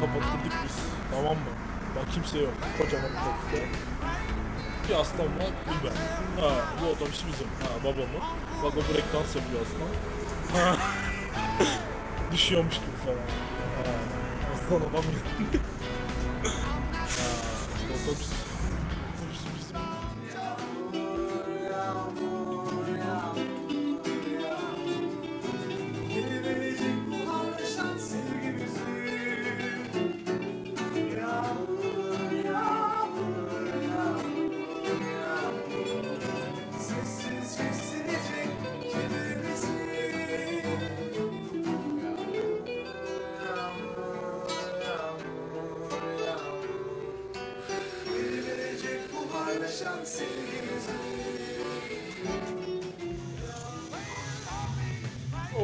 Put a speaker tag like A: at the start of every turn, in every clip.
A: kapattırdık biz. Tamam mı? Bak kimse yok. Kocaman bir kapıda. Bir aslan var, ben. Ha, bu otobüs bizim. Ha, babamın. Bak o breakdance yapıyor aslan. Ha. Düşüyormuş gibi falan. Ha, aslan adam ha, işte. Otobüs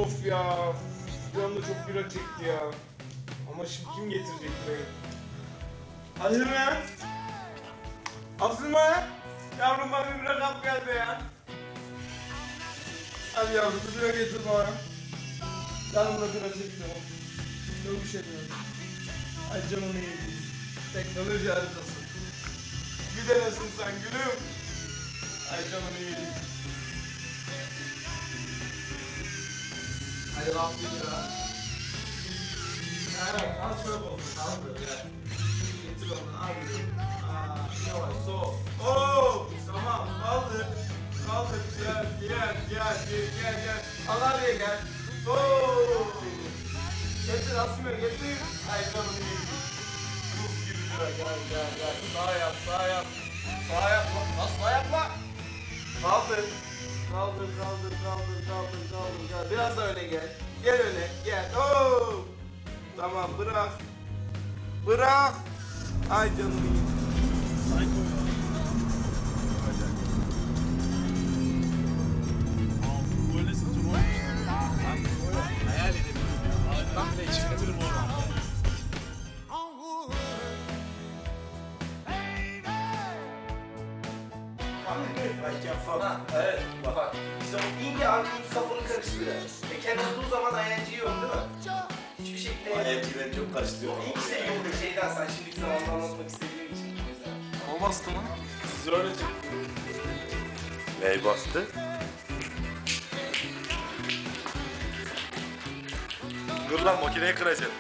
B: Of ya. Anda çok bira çekti ya. Ama şimdi kim getirecek burayı? Hadi mi? Asıl mı? Yavrum bana bir bira kap geldi ya. Hadi yavrum bir bira getir bana. Yanımda bira çekti o. Şey diyorum. Ay canım iyi. Teknoloji harikası. Bir denesin sen gülüm. Ay canım iyi. Hadi lan bir lira. Evet, al şöyle oldu. Al böyle. Getir yavaş, sol. Oo, tamam, kaldır. Kaldır, gel, gel, gel, gel, gel, gel. Al araya gel. Oo. Getir, asmıyor, getir. Ay canım iyi. Buz gibi gel, gel, gel. Sağ yap, sağ yap. Sağ yap, lan. Lan sağ yap lan. Kaldır. Kaldır, kaldır, kaldır, kaldır, kaldır. Biraz da öne gel. Gel öne, gel. Oo! Tamam, bırak. Bırak. Ay canım iyi.
A: Psycho ya. Aa, Böylesi oradan.
C: Belki falan. Evet. Bak. İşte o ince arkamız kafanı karıştırıyor. E kendi olduğu zaman ayancı yok değil mi? Hiçbir şey.
D: Ayancıyı ben çok karıştırıyorum.
C: İlk seviyorum bu şeyden sen şimdiki zamanda anlatmak istediğin için.
B: O bastı mı? Siz öyle çekin.
D: Ney bastı? Dur lan makineyi kıracağım.